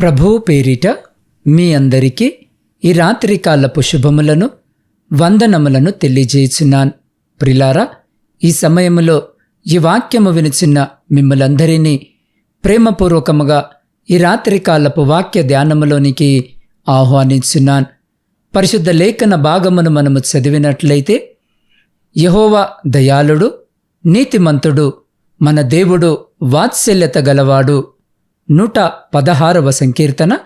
ప్రభువు పేరిట మీ అందరికీ ఈ రాత్రికాలపు శుభములను వందనములను తెలియజేయుచున్నాను. ప్రిలారా ఈ సమయములో ఈ వాక్యము వినిచిన్న మిమ్మలందరినీ ప్రేమపూర్వకముగా ఈ రాత్రికాలపు వాక్య ధ్యానములోనికి ఆహ్వానించున్నాను. పరిశుద్ధ లేఖన భాగమును మనము చదివినట్లయితే యహోవా దయాళుడు నీతిమంతుడు మన దేవుడు వాత్సల్యత గలవాడు. నూట పదహారవ సంకీర్తన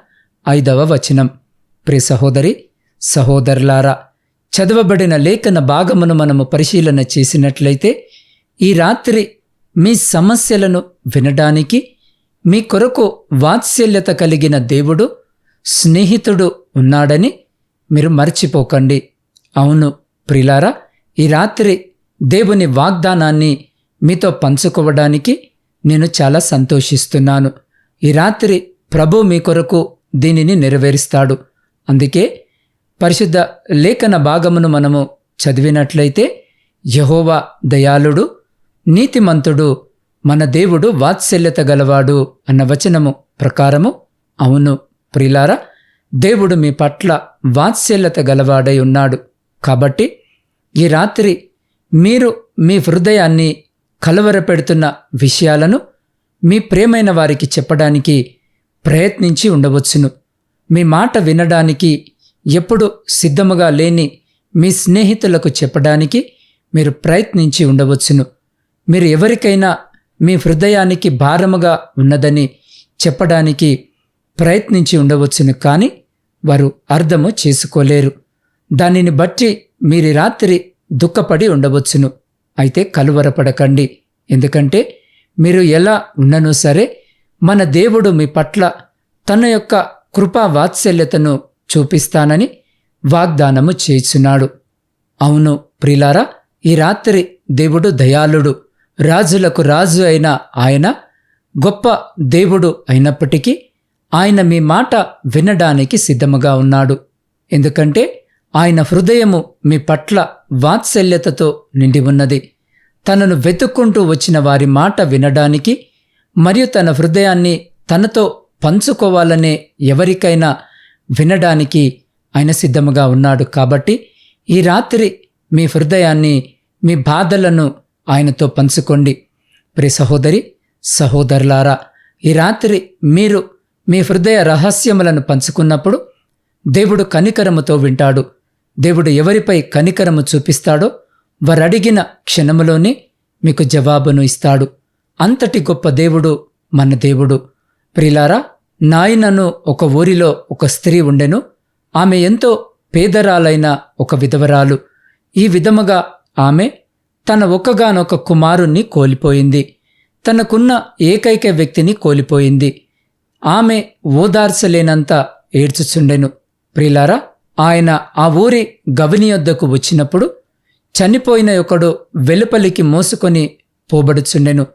ఐదవ వచనం. ప్రి సహోదరి సహోదరులారా చదవబడిన లేఖన భాగమును మనము పరిశీలన చేసినట్లయితే ఈ రాత్రి మీ సమస్యలను వినడానికి మీ కొరకు వాత్సల్యత కలిగిన దేవుడు స్నేహితుడు ఉన్నాడని మీరు మర్చిపోకండి. అవును ప్రిలారా ఈ రాత్రి దేవుని వాగ్దానాన్ని మీతో పంచుకోవడానికి నేను చాలా సంతోషిస్తున్నాను. ఈ రాత్రి ప్రభు మీ కొరకు దీనిని నెరవేరుస్తాడు. అందుకే పరిశుద్ధ లేఖన భాగమును మనము చదివినట్లయితే యహోవా దయాళుడు నీతిమంతుడు మన దేవుడు వాత్సల్యత గలవాడు అన్న వచనము ప్రకారము అవును ప్రిలారా దేవుడు మీ పట్ల వాత్సల్యత గలవాడై ఉన్నాడు. కాబట్టి ఈ రాత్రి మీరు మీ హృదయాన్ని కలవరపెడుతున్న విషయాలను మీ ప్రేమైన వారికి చెప్పడానికి ప్రయత్నించి ఉండవచ్చును. మీ మాట వినడానికి ఎప్పుడు సిద్ధముగా లేని మీ స్నేహితులకు చెప్పడానికి మీరు ప్రయత్నించి ఉండవచ్చును. మీరు ఎవరికైనా మీ హృదయానికి భారముగా ఉన్నదని చెప్పడానికి ప్రయత్నించి ఉండవచ్చును కానీ వారు అర్థము చేసుకోలేరు. దానిని బట్టి మీరు రాత్రి దుఃఖపడి ఉండవచ్చును. అయితే కలువరపడకండి. ఎందుకంటే మీరు ఎలా ఉన్ననూ సరే మన దేవుడు మీ పట్ల తన యొక్క కృపా వాత్సల్యతను చూపిస్తానని వాగ్దానము చేయుచున్నాడు. అవును ప్రిలారా ఈ రాత్రి దేవుడు దయాళుడు రాజులకు రాజు అయిన ఆయన గొప్ప దేవుడు అయినప్పటికీ ఆయన మీ మాట వినడానికి సిద్ధముగా ఉన్నాడు. ఎందుకంటే ఆయన హృదయము మీ పట్ల వాత్సల్యతతో నిండి ఉన్నది. తనను వెతుక్కుంటూ వచ్చిన వారి మాట వినడానికి మరియు తన హృదయాన్ని తనతో పంచుకోవాలనే ఎవరికైనా వినడానికి ఆయన సిద్ధముగా ఉన్నాడు కాబట్టి ఈ రాత్రి మీ హృదయాన్ని మీ బాధలను ఆయనతో పంచుకోండి. ప్రి సహోదరి సహోదరులారా ఈ రాత్రి మీరు మీ హృదయ రహస్యములను పంచుకున్నప్పుడు దేవుడు కనికరముతో వింటాడు. దేవుడు ఎవరిపై కనికరము చూపిస్తాడో వారడిగిన క్షణములోనే మీకు జవాబును ఇస్తాడు. అంతటి గొప్ప దేవుడు మన దేవుడు. ప్రిలారా నాయనను ఒక ఊరిలో ఒక స్త్రీ ఉండెను. ఆమె ఎంతో పేదరాలైన ఒక విధవరాలు. ఈ విధముగా ఆమె తన ఒక్కగానొక కుమారుణ్ణి కోల్పోయింది. తనకున్న ఏకైక వ్యక్తిని కోల్పోయింది. ఆమె ఓదార్చలేనంత ఏడ్చుచుండెను. ప్రిలారా ఆయన ఆ ఊరి గవిని వద్దకు వచ్చినప్పుడు చనిపోయిన ఒకడు వెలుపలికి మోసుకొని పోబడుచుండెను.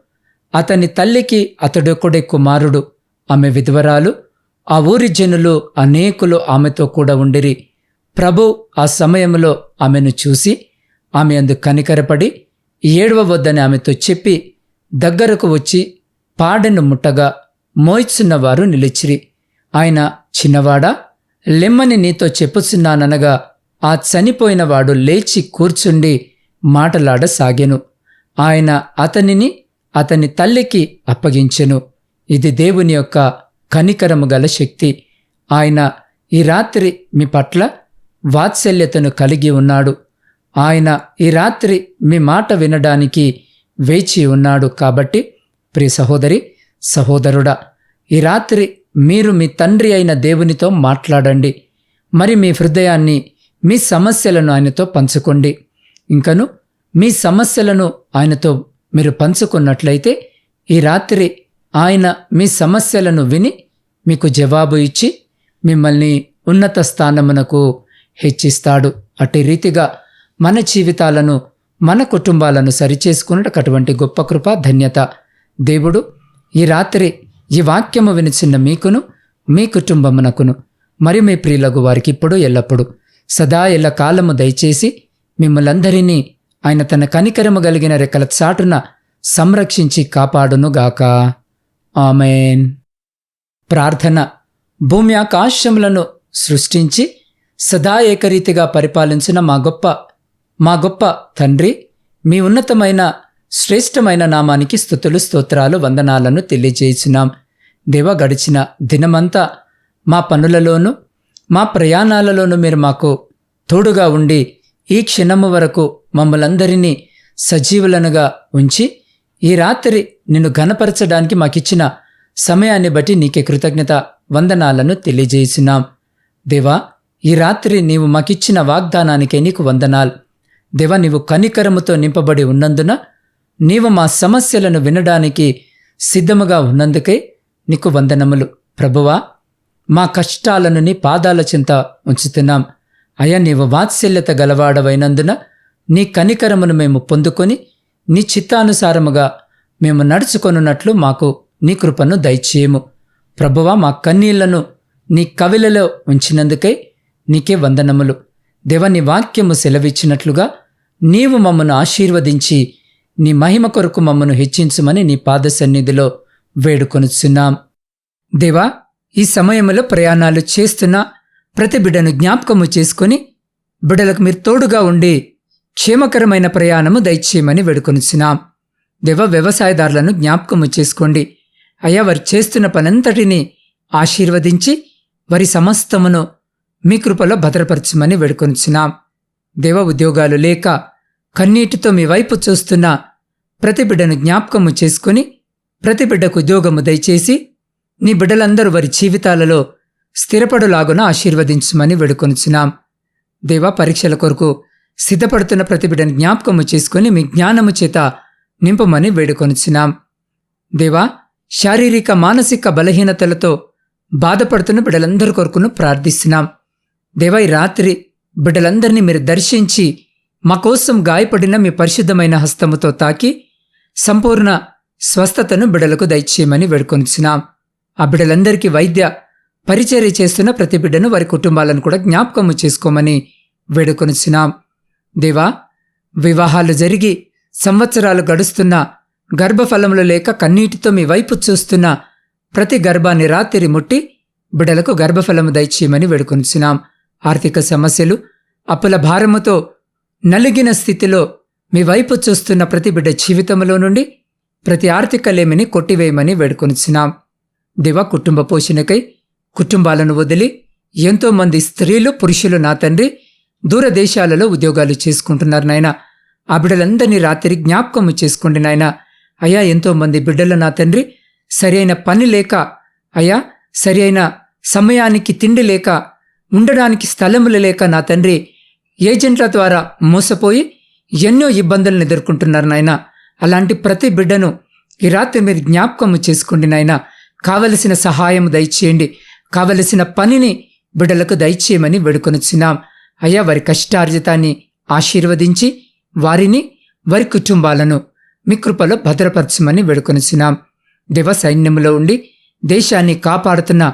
అతని తల్లికి అతడొక్కడే కుమారుడు ఆమె విధవరాలు. ఆ ఊరి జనులు అనేకులు ఆమెతో కూడా ఉండిరి. ప్రభు ఆ సమయంలో ఆమెను చూసి ఆమె అందు కనికరపడి ఏడవ వద్దని ఆమెతో చెప్పి దగ్గరకు వచ్చి పాడెను ముట్టగా మోయిచున్నవారు నిలిచిరి. ఆయన చిన్నవాడా లెమ్మని నీతో చెప్పుచున్నాననగా ఆ చనిపోయినవాడు లేచి కూర్చుండి మాటలాడసాగెను. ఆయన అతనిని అతని తల్లికి అప్పగించెను. ఇది దేవుని యొక్క కనికరము గల శక్తి. ఆయన ఈ రాత్రి మీ పట్ల వాత్సల్యతను కలిగి ఉన్నాడు. ఆయన ఈ రాత్రి మీ మాట వినడానికి వేచి ఉన్నాడు కాబట్టి ప్రియ సహోదరి సహోదరుడా ఈ రాత్రి మీరు మీ తండ్రి అయిన దేవునితో మాట్లాడండి. మరి మీ హృదయాన్ని మీ సమస్యలను ఆయనతో పంచుకోండి. ఇంకను మీ సమస్యలను ఆయనతో మీరు పంచుకున్నట్లయితే ఈ రాత్రి ఆయన మీ సమస్యలను విని మీకు జవాబు ఇచ్చి మిమ్మల్ని ఉన్నత స్థానమునకు హెచ్చిస్తాడు. అట్టి రీతిగా మన జీవితాలను మన కుటుంబాలను సరిచేసుకున్నట్టు అటువంటి గొప్ప కృప ధన్యత. దేవుడు ఈ రాత్రి ఈ వాక్యము వినిచిన్న మీకును మీ కుటుంబమునకును మరి మీ ప్రియులకు వారికి ఇప్పుడు ఎల్లప్పుడూ సదా ఎల్ల కాలము దయచేసి మిమ్మలందరినీ ఆయన తన కనికరము కలిగిన రెక్కల చాటున సంరక్షించి కాపాడునుగాక. ఆమెన్. ప్రార్థన భూమి ఆకాశములను సృష్టించి సదా ఏకరీతిగా పరిపాలించిన మా గొప్ప మా గొప్ప తండ్రి మీ ఉన్నతమైన శ్రేష్టమైన నామానికి స్థుతులు స్తోత్రాలు వందనాలను తెలియజేసినాం. దేవ గడిచిన దినమంతా మా పనులలోనూ మా ప్రయాణాలలోనూ మీరు మాకు తోడుగా ఉండి ఈ క్షణము వరకు మమ్మలందరినీ సజీవులనుగా ఉంచి ఈ రాత్రి నిన్ను ఘనపరచడానికి మాకిచ్చిన సమయాన్ని బట్టి నీకే కృతజ్ఞత వందనాలను తెలియజేసినాం. దేవా ఈ రాత్రి నీవు మాకిచ్చిన వాగ్దానానికే నీకు వందనాలు. దేవ నీవు కనికరముతో నింపబడి ఉన్నందున నీవు మా సమస్యలను వినడానికి సిద్ధముగా ఉన్నందుకే నీకు వందనములు. ప్రభువా మా కష్టాలను నీ పాదాల చింత ఉంచుతున్నాం. అయ్యా నీవు వాత్సల్యత గలవాడవైనందున నీ కనికరమును మేము పొందుకొని నీ చిత్తానుసారముగా మేము నడుచుకొనున్నట్లు మాకు నీ కృపను దయచేయము. ప్రభువా మా కన్నీళ్ళను నీ కవిలలో ఉంచినందుకై నీకే వందనములు. దేవ నీ వాక్యము సెలవిచ్చినట్లుగా నీవు మమ్మను ఆశీర్వదించి నీ మహిమ కొరకు మమ్మను హెచ్చించుమని నీ పాద సన్నిధిలో వేడుకొనుచున్నాం. దేవా ఈ సమయంలో ప్రయాణాలు చేస్తున్న ప్రతి బిడ్డను జ్ఞాపకము చేసుకొని బిడ్డలకు మీరు తోడుగా ఉండి క్షేమకరమైన ప్రయాణము దయచేయమని వేడుకొనుచున్నాం. దేవ వ్యవసాయదారులను జ్ఞాపకము చేసుకోండి. అయ్యా వారు చేస్తున్న పనంతటిని ఆశీర్వదించి వారి సమస్తమును మీ కృపలో భద్రపరచమని వేడుకొనుచున్నాం. దేవ ఉద్యోగాలు లేక కన్నీటితో మీ వైపు చూస్తున్న ప్రతి బిడ్డను జ్ఞాపకము చేసుకుని ప్రతి బిడ్డకు ఉద్యోగము దయచేసి నీ బిడ్డలందరూ వారి జీవితాలలో స్థిరపడులాగున ఆశీర్వదించమని వేడుకొనుచున్నాం. దేవా పరీక్షల కొరకు సిద్ధపడుతున్న ప్రతి బిడ్డను జ్ఞాపకము చేసుకుని మీ జ్ఞానము చేత నింపమని వేడుకొనుచున్నాం. దేవా శారీరక మానసిక బలహీనతలతో బాధపడుతున్న బిడ్డలందరి కొరకును ప్రార్థిస్తున్నాం. దేవా ఈ రాత్రి బిడ్డలందరినీ మీరు దర్శించి మా కోసం గాయపడిన మీ పరిశుద్ధమైన హస్తముతో తాకి సంపూర్ణ స్వస్థతను బిడలకు దయచేయమని వేడుకొనిచున్నాం. ఆ బిడ్డలందరికీ వైద్య పరిచర్య చేస్తున్న ప్రతి బిడ్డను వారి కుటుంబాలను కూడా జ్ఞాపకము చేసుకోమని వేడుకొనిచ్చినాం దేవా వివాహాలు జరిగి సంవత్సరాలు గడుస్తున్న గర్భఫలములు లేక కన్నీటితో మీ వైపు చూస్తున్న ప్రతి గర్భాన్ని రాత్రి ముట్టి బిడలకు గర్భఫలము దయచేయమని వేడుకొనిచున్నాం. ఆర్థిక సమస్యలు అప్పుల భారముతో నలిగిన స్థితిలో మీ వైపు చూస్తున్న ప్రతి బిడ్డ జీవితంలో నుండి ప్రతి ఆర్థిక లేమిని కొట్టివేయమని వేడుకొనిచున్నాం. దివా కుటుంబ పోషణకై కుటుంబాలను వదిలి ఎంతోమంది స్త్రీలు పురుషులు నా తండ్రి దూరదేశాలలో ఉద్యోగాలు చేసుకుంటున్నారు నాయన. ఆ బిడ్డలందరినీ రాత్రి జ్ఞాపకము చేసుకోండి నాయన. అయ్యా ఎంతోమంది బిడ్డలు నా తండ్రి. సరైన పని లేక అయ్యా సరైన సమయానికి తిండి లేక ఉండడానికి స్థలములు లేక నా తండ్రి ఏజెంట్ల ద్వారా మోసపోయి ఎన్నో ఇబ్బందులను ఎదుర్కొంటున్నారు నాయన. అలాంటి ప్రతి బిడ్డను ఈ రాత్రి మీరు జ్ఞాపకము చేసుకోండి నాయనా. కావలసిన సహాయం దయచేయండి. కావలసిన పనిని బిడ్డలకు దయచేయమని వేడుకొనిచ్చినాం అయ్యా వారి కష్టార్జితాన్ని ఆశీర్వదించి వారిని వారి కుటుంబాలను మీ కృపలో భద్రపరచమని వేడుకొనిచ్చినాం దేవ సైన్యంలో ఉండి దేశాన్ని కాపాడుతున్న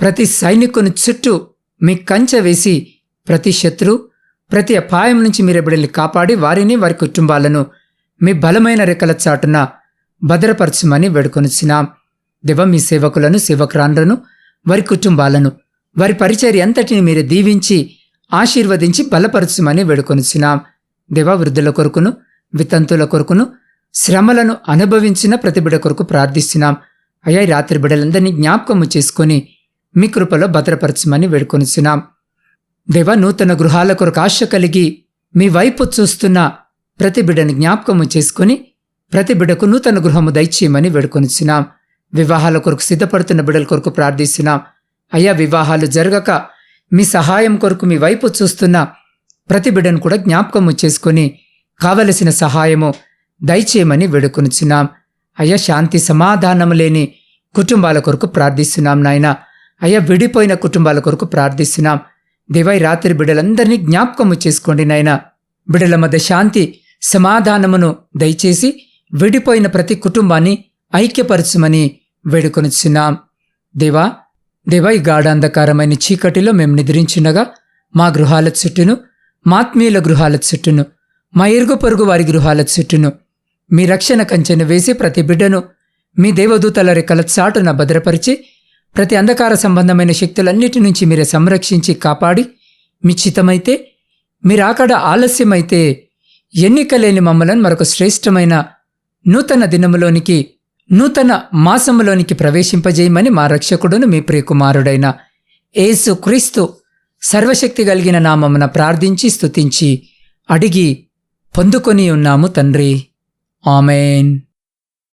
ప్రతి సైనికుని చుట్టూ మీ కంచె వేసి ప్రతి శత్రు ప్రతి అపాయం నుంచి మీరు బిడ్డల్ని కాపాడి వారిని వారి కుటుంబాలను మీ బలమైన రెక్కల చాటున భద్రపరచమని వేడుకొనిచ్చినాం దేవ మీ సేవకులను సేవకురాన్లను వారి కుటుంబాలను వారి పరిచర్య అంతటిని మీరు దీవించి ఆశీర్వదించి బలపరచుమని వేడుకొనిచ్చినాం దేవ వృద్ధుల కొరకును వితంతుల కొరకును శ్రమలను అనుభవించిన ప్రతి బిడ కొరకు ప్రార్థిస్తున్నాం. అయ్యా రాత్రి బిడలందరినీ జ్ఞాపకము చేసుకొని మీ కృపలో భద్రపరచమని వేడుకొనిచున్నాం. దేవ నూతన గృహాల కొరకు ఆశ కలిగి మీ వైపు చూస్తున్న ప్రతి బిడను జ్ఞాపకము చేసుకుని ప్రతి బిడకు నూతన గృహము దయచేయమని వేడుకొనిచున్నాం. వివాహాల కొరకు సిద్ధపడుతున్న బిడల కొరకు ప్రార్థిస్తున్నాం. అయ్యా వివాహాలు జరగక మీ సహాయం కొరకు మీ వైపు చూస్తున్న ప్రతి బిడ్డను కూడా జ్ఞాపకము చేసుకొని కావలసిన సహాయము దయచేయమని వేడుకొనిచున్నాం. అయ్యా శాంతి సమాధానము లేని కుటుంబాల కొరకు ప్రార్థిస్తున్నాం నాయన. అయ్యా విడిపోయిన కుటుంబాల కొరకు ప్రార్థిస్తున్నాం. దివై రాత్రి బిడ్డలందరినీ జ్ఞాపకము చేసుకోండి నాయన. బిడ్డల మధ్య శాంతి సమాధానమును దయచేసి విడిపోయిన ప్రతి కుటుంబాన్ని ఐక్యపరచమని వేడుకొనిచున్నాం. దేవా దేవా ఈ గాఢాంధకారమైన చీకటిలో మేము నిద్రించుండగా మా గృహాల చుట్టూను మాత్మీయుల గృహాల చుట్టూను మా ఇరుగు పొరుగు వారి గృహాల చుట్టూను మీ రక్షణ కంచెను వేసి ప్రతి బిడ్డను మీ దేవదూతల రెక్కల చాటున భద్రపరిచి ప్రతి అంధకార సంబంధమైన శక్తులన్నిటి నుంచి మీరే సంరక్షించి కాపాడి మిచ్చితమైతే మీరాకడ మీరు అక్కడ ఆలస్యమైతే ఎన్నికలేని మమ్మలను మరొక శ్రేష్టమైన నూతన దినములోనికి నూతన మాసములోనికి ప్రవేశింపజేయమని మా రక్షకుడును మీ ప్రియకుమారుడైన ఏసు క్రీస్తు సర్వశక్తి కలిగిన నామమున ప్రార్థించి స్తుతించి అడిగి పొందుకొని ఉన్నాము తండ్రి. ఆమెన్.